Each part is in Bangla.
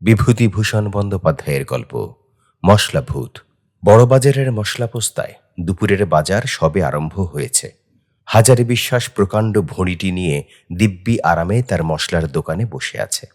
বিভূতিভূষণ বন্দ্যোপাধ্যায়ের গল্প মশলা ভূত বড়বাজারের মশলা পোস্তায় দুপুরের বাজার সবে আরম্ভ হয়েছে। হাজারে বিশ্বাস প্রকাণ্ড ভড়িটি নিয়ে দিব্যি আরামে তার মশলার দোকানে বসে আছে।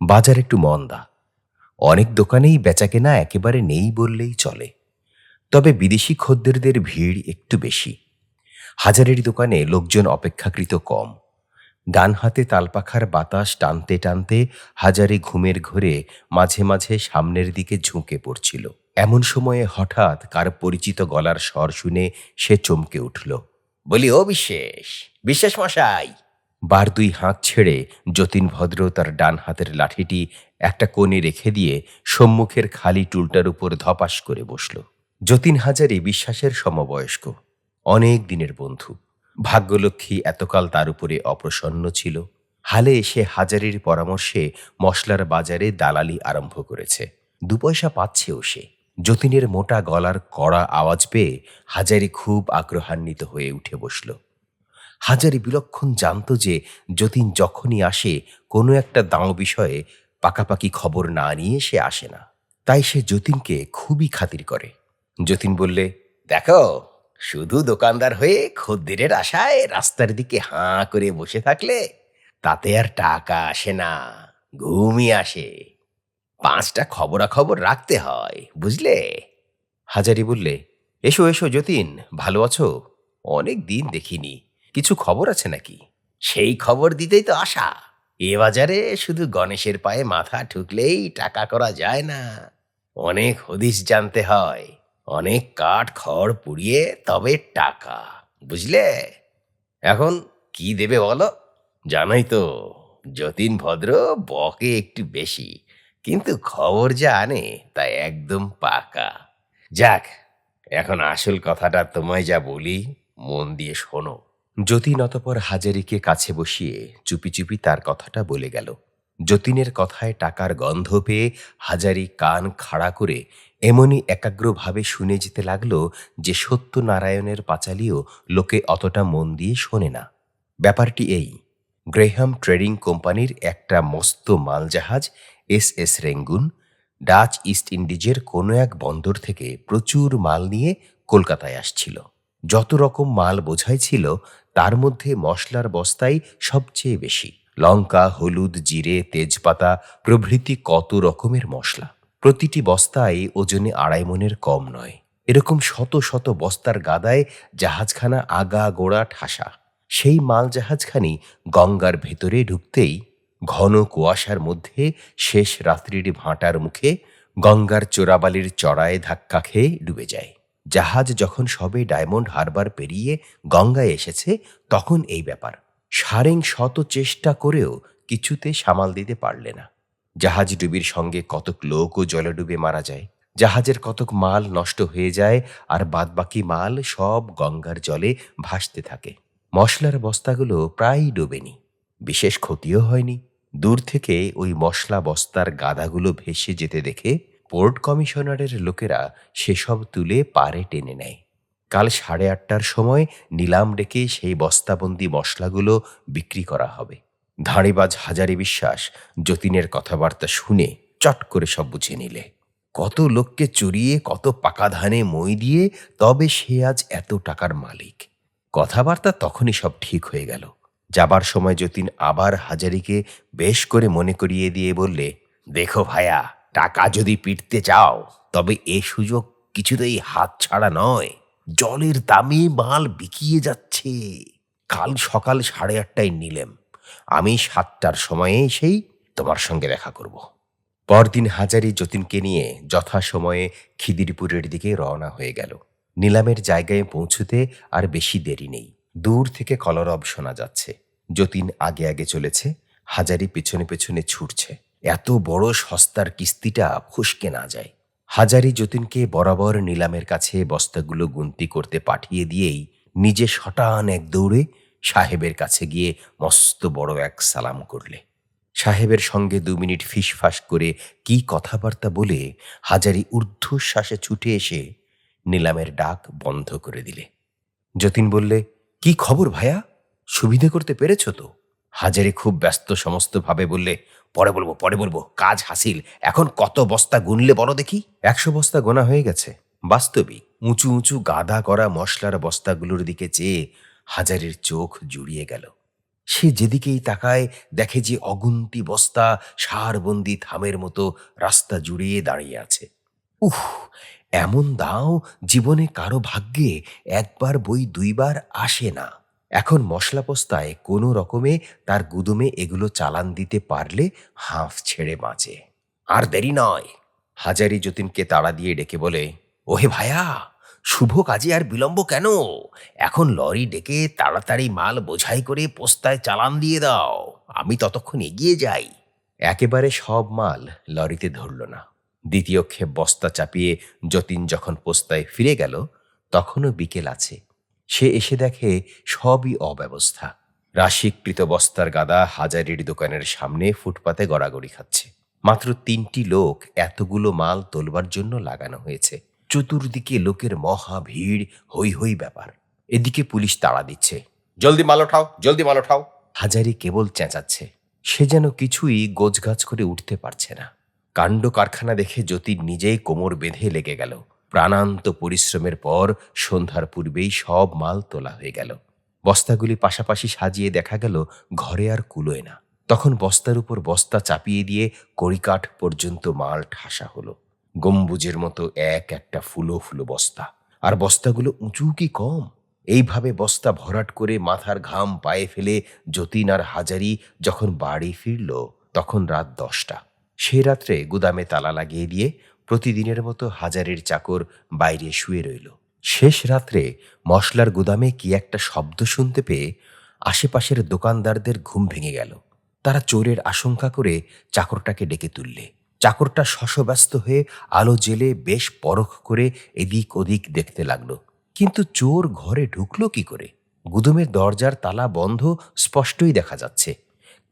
বাজার একটু মন্দা। অনেক দোকানেই বেচাকেনা একেবারে নেই বললেই চলে। তবে বিদেশি খদ্দেরদের ভিড় একটু বেশি। হাজারের দোকানে লোকজন অপেক্ষাকৃত কম। ডান হাতে তালপাখার বাতাস টানতে টানতে হাজারে ঘুমের ঘোরে মাঝে মাঝে সামনের দিকে ঝুঁকে পড়ছিল। এমন সময়ে হঠাৎ কার পরিচিত গলার স্বর শুনে সে চমকে উঠল। বলি, ও বিশেষ বিশ্বাস মশাই। বার দুই হাত ছেড়ে যতীন ভদ্র তার ডান হাতের লাঠিটি একটা কোণে রেখে দিয়ে সম্মুখের খালি টুলটার উপর ধপাস করে বসল। যতীন হাজারি বিশ্বাসের সমবয়স্ক, অনেক দিনের বন্ধু। ভাগ্যলক্ষ্মী এতকাল তার উপরে অপ্রসন্ন ছিল। হালে এসে হাজারির পরামর্শে মশলার বাজারে দালালি আরম্ভ করেছে। দু পয়সা পাচ্ছেও সে। যতীনের মোটা গলার কড়া আওয়াজ পেয়ে হাজারি খুব আগ্রহান্বিত হয়ে উঠে বসল। হাজারি বিলক্ষণ জানত যে যতীন যখনই আসে, কোনো একটা দাঁও বিষয়ে পাকাপাকি খবর না নিয়ে সে আসে না। তাই সে যতীনকে খুবই খাতির করে। যতীন বললে, দেখো শুধু দোকানদার হয়ে খদ্দেরের আশায় রাস্তার দিকে হাঁ করে বসে থাকলে তাতে আর টাকা আসে না, ঘুমই আসে। পাঁচটা খবরাখবর রাখতে হয়, বুঝলে? হাজারি বললে, এসো এসো, যতীন, ভালো আছো? অনেক দিন দেখিনি। কিছু খবর আছে নাকি? সেই খবর দিতেই তো আশা। এ বাজারে শুধু গণেশের পায়ে মাথা ঠুকলেই টাকা করা যায় না। অনেক হদিস জানতে হয়। অনেক কাঠ খড় পুড়িয়ে তবে টাকা, বুঝলে? এখন কি দেবে বলো? জানোই তো, যতীন ভদ্র বকে একটু বেশি, কিন্তু খবর যা আনে তা একদম পাকা। যাক, এখন আসল কথাটা তোমায় যা বলি, মন দিয়ে শোনো। যতীন অতপর হাজারিকে কাছে বসিয়ে চুপি চুপি তার কথাটা বলে গেল। যতীনের কথায় টাকার গন্ধ পেয়ে হাজারি কান খাড়া করে এমনই একাগ্রভাবে শুনে যেতে লাগল যে সত্যনারায়ণের পাঁচালিও লোকে অতটা মন দিয়ে শোনে না। ব্যাপারটি এই, গ্রেহাম ট্রেডিং কোম্পানির একটা মস্ত মালজাহাজ, S S Rangoon, Dutch East ইন্ডিজের কোনো এক বন্দর থেকে প্রচুর মাল নিয়ে কলকাতায় আসছিল। যত রকম মাল বোঝাই ছিল, তার মধ্যে মশলার বস্তাই সবচেয়ে বেশি। লঙ্কা, হলুদ, জিরে, তেজপাতা প্রভৃতি কত রকমের মশলা। প্রতিটি বস্তায় ওজনে আড়াই মনের কম নয়। এরকম শত শত বস্তার গাদায় জাহাজখানা আগা গোড়া ঠাসা। সেই মাল জাহাজখানি গঙ্গার ভেতরে ঢুকতেই ঘন কুয়াশার মধ্যে শেষ রাত্রির ভাঁটার মুখে গঙ্গার চোরাবালির চড়ায় ধাক্কা খেয়ে ডুবে যায়। জাহাজ যখন সবে ডায়মন্ড হারবার পেরিয়ে গঙ্গায় এসেছে, তখন এই ব্যাপার। সারেং শত চেষ্টা করেও কিছুতে সামাল দিতে পারলে না। জাহাজ ডুবির সঙ্গে কতক লোকও জলে ডুবে মারা যায়। জাহাজের কতক মাল নষ্ট হয়ে যায় আর বাদবাকি মাল সব গঙ্গার জলে ভাসতে থাকে। মশলার বস্তাগুলো প্রায়ই ডোবেনি। বিশেষ ক্ষতিও হয়নি। দূর থেকে ওই মশলা বস্তার গাদাগুলো ভেসে যেতে দেখে পোর্ট কমিশনারের লোকেরা সেসব তুলে পারে টেনে নেয়। কাল সাড়ে আটটার সময় নিলাম ডেকে সেই বস্তাবন্দি মশলাগুলো বিক্রি করা হবে। ধাড়িবাজ হাজারি বিশ্বাস যতীনের কথাবার্তা শুনে চট করে সব বুঝে নিলে। কত লোককে চড়িয়ে কত পাকা ধানে মই দিয়ে, তবে সে আজ এত টাকার মালিক। কথাবার্তা তখনই সব ঠিক হয়ে গেল। যাবার সময় যতীন আবার হাজারিকে বেশ করে মনে করিয়ে দিয়ে বললে, দেখো ভায়া, টাকা যদি পিটতে চাও, তবে এ সুযোগ কিছুতেই হাত ছাড়া নয়। জলের দামে মাল বিকিয়ে যাচ্ছে। কাল সকাল সাড়ে আটটায় নিলেম। আমি সাতটার সময়ে এসেই তোমার সঙ্গে দেখা করব। পরদিন হাজারি যতীনকে নিয়ে যথাসময়ে খিদিরপুরের দিকে রওনা হয়ে গেল। নিলামের জায়গায় পৌঁছতে আর বেশি দেরি নেই। দূর থেকে কলরব শোনা যাচ্ছে। যতীন আগে আগে চলেছে। হাজারি পেছনে পেছনে ছুটছে। এত বড় সস্তার কিস্তিটা ফসকে না যায়। হাজারি যতীনকে বরাবর নিলামের কাছে বস্তাগুলো গুনতি করতে পাঠিয়ে দিয়েই নিজে শটান এক দৌড়ে সাহেবের কাছে গিয়ে মস্ত বড় এক সালাম করলে। সাহেবের সঙ্গে দু মিনিট ফিসফাস করে কি কথাবার্তা বলে হাজারি ঊর্ধ্বশ্বাসে ছুটে এসে নিলামের ডাক বন্ধ করে দিলে। যতীন বললে, কি খবর ভাইয়া সুবিধে করতে পেরেছ তো? হাজারি খুব ব্যস্ত সমস্তভাবে বললে, পরে বলব পরে বলব, কাজ হাসিল। এখন কত বস্তা গুনলে বলো দেখি? একশো বস্তা গোনা হয়ে গেছে। বাস্তবিক, উঁচু উঁচু, গাদা করা মশলার বস্তাগুলোর দিকে চেয়ে হাজারের চোখ জুড়িয়ে গেল। সে যেদিকেই তাকায় দেখে যে অগুন্তি বস্তা সারবন্দি থামের মতো রাস্তা জুড়িয়ে দাঁড়িয়ে আছে। উফ, এমন দাও জীবনে কারও ভাগ্যে একবার বই দুইবার আসে না। এখন মশলা পোস্তায় কোনো রকমে তার গুদুমে এগুলো চালান দিতে পারলে হাঁফ ছেড়ে বাঁচে। আর দেরি নয়, হাজারি যতীনকে তাড়া দিয়ে ডেকে বলে, ওহে ভায়া শুভ কাজে আর বিলম্ব কেন? এখন লরি ডেকে তাড়াতাড়ি মাল বোঝাই করে পোস্তায় চালান দিয়ে দাও। আমি ততক্ষণ এগিয়ে যাই। একেবারে সব মাল লরিতে ধরল না। দ্বিতীয় ক্ষেপ বস্তা চাপিয়ে যতীন যখন পোস্তায় ফিরে গেল, তখনও বিকেল আছে। সে এসে দেখে সবই অব্যবস্থা। রাশিকৃত বস্তার গাদা হাজারির দোকানের সামনে ফুটপাতে গড়াগড়ি খাচ্ছে। মাত্র তিনটি লোক এতগুলো মাল তোলবার জন্য লাগানো হয়েছে। চতুর্দিকে লোকের মহা ভিড় হই হই ব্যাপার। এদিকে পুলিশ তাড়া দিচ্ছে। জলদি মাল ওঠাও, জলদি মাল ওঠাও। হাজারি কেবল চেঁচাচ্ছে। সে যেন কিছুই গোছগাছ করে উঠতে পারছে না। কাণ্ড কারখানা দেখে জ্যোতির নিজেই কোমর বেঁধে লেগে গেল। প্রাণান্ত পরিশ্রমের পর সন্ধ্যার পূর্বেই সব মাল তোলা হয়ে গেল। বস্তাগুলি পাশাপাশি সাজিয়ে দেখা গেল, ঘরে আর কুলোয় না। তখন বস্তার উপর বস্তা চাপিয়ে দিয়ে কড়িকাঠ পর্যন্ত মাল ঠাসা হলো। গম্বুজের মতো এক একটা ফুলো ফুলো বস্তা। আর বস্তাগুলো উঁচু কি কম? এইভাবে বস্তা ভরাট করে মাথার ঘাম পায়ে ফেলে যতীন আর হাজারি যখন বাড়ি ফিরল, তখন রাত দশটা। সে রাত্রে গুদামে তালা লাগিয়ে দিয়ে প্রতিদিনের মতো হাজারের চাকর বাইরে শুয়ে রইল। শেষ রাত্রে মশলার গুদামে কি একটা শব্দ শুনতে পেয়ে আশেপাশের দোকানদারদের ঘুম ভেঙে গেল। তারা চোরের আশঙ্কা করে চাকরটাকে ডেকে তুললে। চাকরটা শশব্যস্ত হয়ে আলো জেলে বেশ পরখ করে এদিক ওদিক দেখতে লাগল। কিন্তু চোর ঘরে ঢুকলো কি করে? গুদুমের দরজার তালা বন্ধ স্পষ্টই দেখা যাচ্ছে।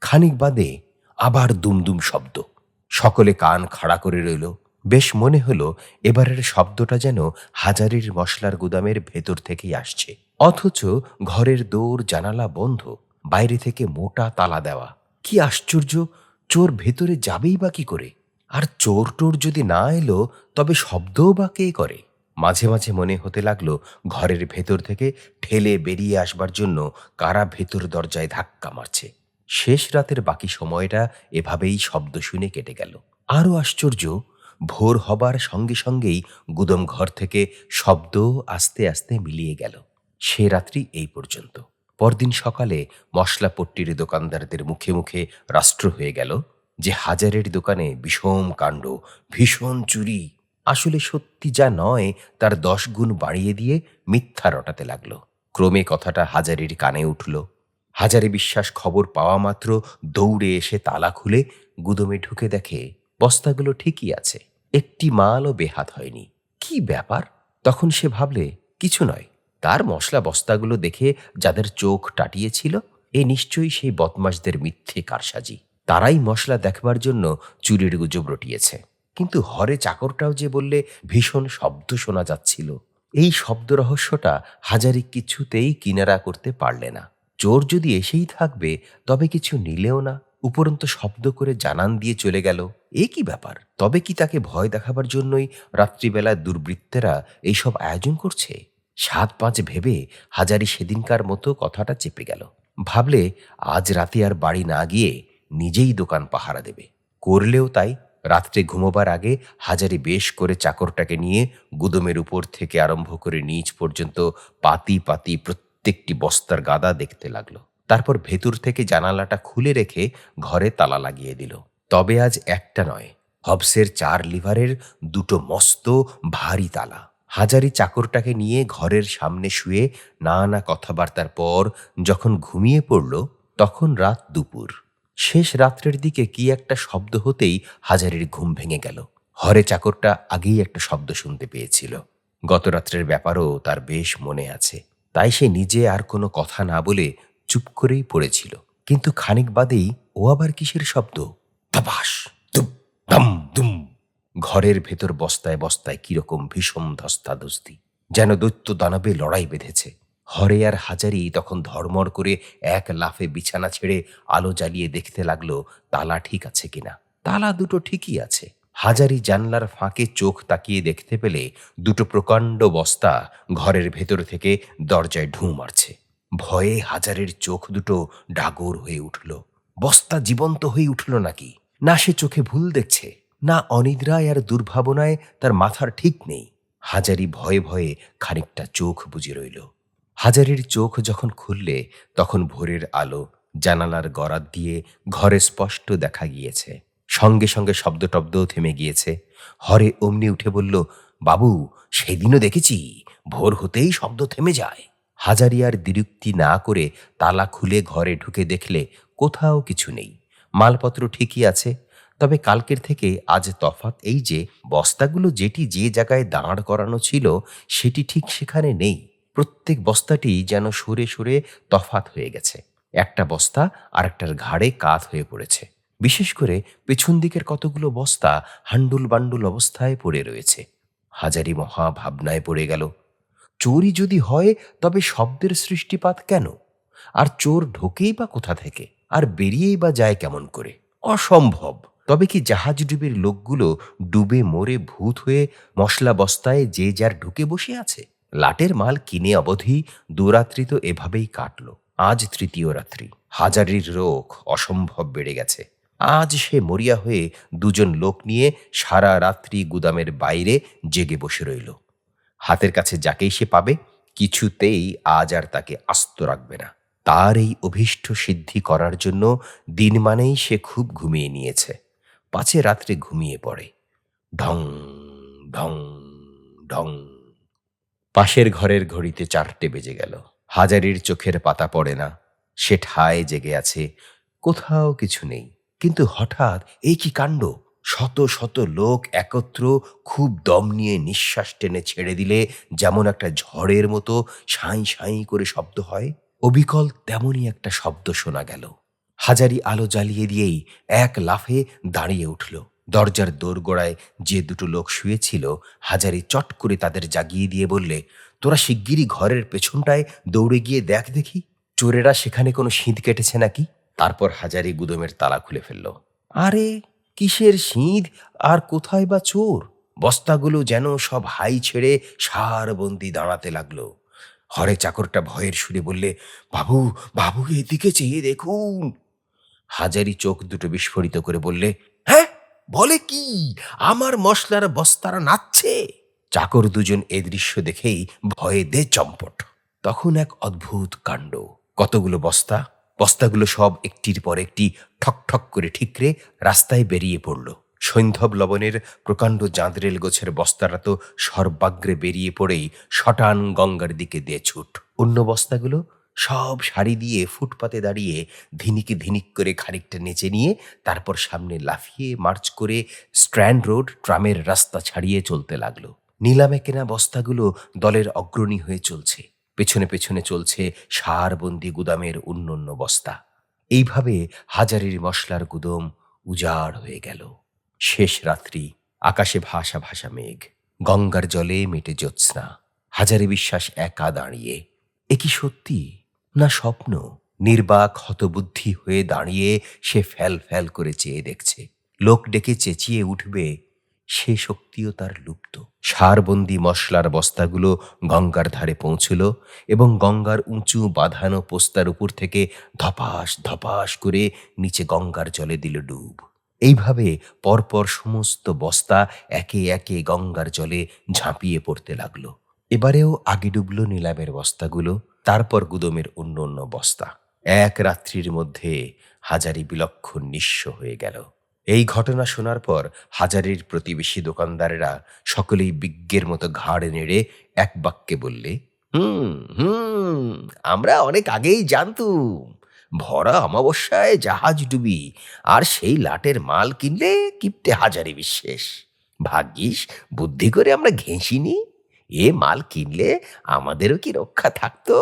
খানিক বাদে আবার দুমদুম শব্দ। সকলে কান খাড়া করে রইল। বেশ মনে হলো এবারের শব্দটা যেন হাজারির মশলার গুদামের ভেতর থেকেই আসছে। অথচ ঘরের দৌড় জানালা বন্ধ, বাইরে থেকে মোটা তালা দেওয়া। কি আশ্চর্য! চোর ভেতরে যাবেই বা কি করে? আর চোর টোর যদি না এলো, তবে শব্দও বা কে করে? মাঝে মাঝে মনে হতে লাগল, ঘরের ভেতর থেকে ঠেলে বেরিয়ে আসবার জন্য কারা ভেতর দরজায় ধাক্কা মারছে। শেষ রাতের বাকি সময়টা এভাবেই শব্দ শুনে কেটে গেল। আরও আশ্চর্য, ভোর হবার সঙ্গে সঙ্গেই গুদম ঘর থেকে শব্দ আস্তে আস্তে মিলিয়ে গেল। সে রাত্রি এই পর্যন্ত। পরদিন সকালে মশলাপট্টির দোকানদারদের মুখে মুখে রাষ্ট্র হয়ে গেল। যে হাজারের দোকানে বিষম কাণ্ড, ভীষণ চুরি। আসলে সত্যি যা নয়, তার দশ গুণ বাড়িয়ে দিয়ে মিথ্যা রটাতে লাগল। ক্রমে কথাটা হাজারির কানে উঠল। হাজারে বিশ্বাস খবর পাওয়া মাত্র দৌড়ে এসে তালা খুলে গুদমে ঢুকে দেখে বস্তাগুলো ঠিকই আছে। একটি মালও বেহাত হয়নি। কি ব্যাপার? তখন সে ভাবলে, কিছু নয়। তার মশলা বস্তাগুলো দেখে যাদের চোখ টাটিয়েছিল, এ নিশ্চয়ই সেই বদমাশদের মিথ্যে কারসাজি। তারাই মশলা দেখবার জন্য চুরির গুজব রটিয়েছে। কিন্তু হরে চাকরটাও যে বললে ভীষণ শব্দ শোনা যাচ্ছিল। এই শব্দ রহস্যটা হাজারি কিছুতেই কিনারা করতে পারলে না। চোর যদি এসেই থাকবে, তবে কিছু নিলেও না। উপরন্ত শব্দ করে জানান দিয়ে চলে গেল। এ কি ব্যাপার? তবে কি তাকে ভয় দেখাবার জন্যই রাত্রিবেলায় দুর্বৃত্তেরা এইসব আয়োজন করছে? সাত পাঁচ ভেবে হাজারি সেদিনকার মতো কথাটা চেপে গেল। ভাবলে, আজ রাতে আর বাড়ি না গিয়ে নিজেই দোকান পাহারা দেবে। করলেও তাই রাত্রে ঘুমোবার আগে হাজারি বেশ করে চাকরটাকে নিয়ে গুদমের উপর থেকে আরম্ভ করে নিচ পর্যন্ত পাতি পাতি প্রত্যেকটি বস্তার গাদা দেখতে লাগল। তারপর ভেতর থেকে জানালাটা খুলে রেখে ঘরে তালা লাগিয়ে দিল। তবে আজ একটা নয়, হবসের চার লিভারের দুটো মস্ত ভারী তালা। হাজারি চাকরটাকে নিয়ে ঘরের সামনে শুয়ে নানা কথাবার্তার পর যখন ঘুমিয়ে পড়ল, তখন রাত দুপুর। শেষ রাত্রের দিকে কি একটা শব্দ হতেই হাজারের ঘুম ভেঙে গেল। হরে চাকরটা আগেই একটা শব্দ শুনতে পেয়েছিল। গত রাত্রের ব্যাপারও তার বেশ মনে আছে। তাই সে নিজে আর কোনো কথা না বলে চুপ করেই পড়েছিল। কিন্তু খানিক বাদেই ও আবার কিসের শব্দ? দুম ঘরের ভেতর বস্তায় বস্তায় কীরকম ভীষণ ধস্তাধস্তি। যেন দৈত্য দানবে লড়াই বেঁধেছে। হরে আর হাজারি তখন ধর্মর করে এক লাফে বিছানা ছেড়ে আলো জ্বালিয়ে দেখতে লাগল, তালা ঠিক আছে কিনা। তালা দুটো ঠিকই আছে। হাজারি জানলার ফাঁকে চোখ তাকিয়ে দেখতে পেলে দুটো প্রকাণ্ড বস্তা ঘরের ভেতর থেকে দরজায় ঢু মারছে। ভয়ে হাজারের চোখ দুটো ডাগর হয়ে উঠল। বস্তা জীবন্ত হয়ে উঠল নাকি? না সে চোখে ভুল দেখছে, না অনিদ্রায় আর দুর্ভাবনায় তার মাথার ঠিক নেই। হাজারি ভয়ে ভয়ে খানিকটা চোখ বুজে রইল। হাজারির চোখ যখন খুললে, তখন ভোরের আলো জানালার গরাদ দিয়ে ঘরে স্পষ্ট দেখা গিয়েছে। সঙ্গে সঙ্গে শব্দ টব্দও থেমে গিয়েছে। হরে অমনি উঠে বলল, বাবু, সেদিনও দেখেছি, ভোর হতেই শব্দ থেমে যায়। হাজারি আর দ্বিরুক্তি না করে তালা খুলে ঘরে ঢুকে দেখলে কোথাও কিছু নেই। মালপত্র ঠিকই আছে, তবে কালকের থেকে আজ তফাৎ এই যে, বস্তাগুলো যেটি যে জায়গায় দাঁড় করানো ছিল, সেটি ঠিক সেখানে নেই। প্রত্যেক বস্তাটি যেন সরে সরে তফাৎ হয়ে গেছে। একটা বস্তা আরেকটার ঘাড়ে কাত হয়ে পড়েছে। বিশেষ করে পেছন দিকের কতগুলো বস্তা হান্ডুল বান্ডুল অবস্থায় পড়ে রয়েছে। হাজারি মহা ভাবনায় পড়ে গেল। চোরই যদি হয়, তবে শব্দের সৃষ্টিপাত কেন? আর চোর ঢোকেই বা কোথা থেকে? আর বেরিয়েই বা যায় কেমন করে? অসম্ভব। তবে কি জাহাজ ডুবির লোকগুলো ডুবে মরে ভূত হয়ে মশলা বস্তায় যে যার ঢুকে বসে আছে? লাটের মাল কিনে অবধি দুরাত্রি তো এভাবেই কাটল। আজ তৃতীয় রাত্রি। হাজারির রোগ অসম্ভব বেড়ে গেছে। আজ সে মরিয়া হয়ে দুজন লোক নিয়ে সারা রাত্রি গুদামের বাইরে জেগে বসে রইল। হাতের কাছে যাকেই সে পাবে, কিছুতেই আজ আর তাকে আস্ত রাখবে না। তার এই অভীষ্ট সিদ্ধি করার জন্য দিন মানেই সে খুব ঘুমিয়ে নিয়েছে। পাছে রাত্রে ঘুমিয়ে পড়ে। ঢং ঢং ঢং। পাশের ঘরের ঘড়িতে চারটে বেজে গেল। হাজারির চোখের পাতা পড়ে না। সে ঠায় জেগে আছে। কোথাও কিছু নেই। কিন্তু হঠাৎ এই কি কাণ্ড? শত শত লোক একত্র খুব দম নিয়ে নিঃশ্বাস টেনে ছেড়ে দিলে যেমন একটা ঝড়ের মতো সাঁই সাঁই করে শব্দ হয়। অবিকল তেমনই একটা শব্দ শোনা গেল। হাজারি আলো জ্বালিয়ে দিয়েই এক লাফে দাঁড়িয়ে উঠল। দরজার দোরগোড়ায় যে দুটো লোক শুয়েছিল, হাজারি চট করে তাদের জাগিয়ে দিয়ে বললে, তোরা শিগগিরই ঘরের পেছনটায় দৌড়ে গিয়ে দেখ দেখি, চোরেরা সেখানে কোনো শীত কেটেছে নাকি? তারপর হাজারি গুদমের তালা খুলে ফেলল, আরে, কিসের শীত আর কোথায় বা চোর? বস্তাগুলো যেন সব হাই ছেড়ে সারবন্দি দাঁড়াতে লাগল। হরে চাকরটা ভয়ের সুরে বললে, বাবু বাবু, এদিকে চেয়ে দেখুন। হাজারি চোখ দুটো বিস্ফোরিত করে বললে বলে কি, আমার মশলার বস্তারা নাচছে। চাকর দুজন এ দৃশ্য দেখেই ভয়ে দে চম্পট। তখন এক অদ্ভুত কাণ্ড। কতগুলো বস্তা? বস্তাগুলো সব একটির পর একটি ঠক ঠক করে ঠিকরে রাস্তায় বেরিয়ে পড়ল। সৈন্ধব লবণের প্রকাণ্ড জাঁদরেল গোছের বস্তারা তো সর্বাগ্রে বেরিয়ে পড়েই শটান গঙ্গার দিকে দিয়ে ছুট। অন্য বস্তাগুলো সব শাড়ি দিয়ে ফুটপাতে দাঁড়িয়ে ধিনিকে ধিনিক করে খানিকটা নেচে নিয়ে তারপর সামনে লাফিয়ে মার্চ করে স্ট্র্যান্ড রোড ট্রামের রাস্তা ছাড়িয়ে চলতে লাগল। নিলামে কেনা বস্তাগুলো দলের অগ্রণী হয়ে চলছে। পেছনে পেছনে চলছে সারবন্দি গুদামের অন্যান্য বস্তা। এইভাবে হাজারির মশলার গুদম উজাড় হয়ে গেল। শেষ রাত্রি, আকাশে ভাসা ভাসা মেঘ, গঙ্গার জলে মেটে জ্যোৎস্না। হাজারে বিশ্বাস একা দাঁড়িয়ে। এ কি সত্যি? না স্বপ্ন, নির্বাক হতবুদ্ধি হয়ে দাঁড়িয়ে সে ফ্যাল ফ্যাল করে চেয়ে দেখছে। লোক ডেকে চেঁচিয়ে উঠবে, সে শক্তিও তার লুপ্ত। সারবন্দি মশলার বস্তাগুলো গঙ্গার ধারে পৌঁছল এবং গঙ্গার উঁচু বাঁধানো পোস্তার উপর থেকে ধপাস ধপাস করে নিচে গঙ্গার জলে দিল ডুব। এইভাবে পরপর সমস্ত বস্তা একে একে গঙ্গার জলে ঝাঁপিয়ে পড়তে লাগল। এবারেও আগে ডুবল নিলামের বস্তাগুলো, তারপর গুদমের অন্য অন্য বস্তা। এক রাত্রির মধ্যে হাজারি বিলক্ষণ নিঃস্ব হয়ে গেল। এই ঘটনা শোনার পর হাজারির প্রতিবেশী দোকানদারেরা সকলেই বিজ্ঞের মতো ঘাড় নেড়ে এক বাক্যে বললে, হুম হুম, আমরা অনেক আগেই জানতুম, ভরা অমাবস্যায় জাহাজ ডুবি, আর সেই লাটের মাল কিনলে কিপটে হাজারি বিশেষ। ভাগ্যিস, বুদ্ধি করে আমরা ঘেঁষিনি। এ মাল কিনলে আমাদেরও কি রক্ষা থাকতো?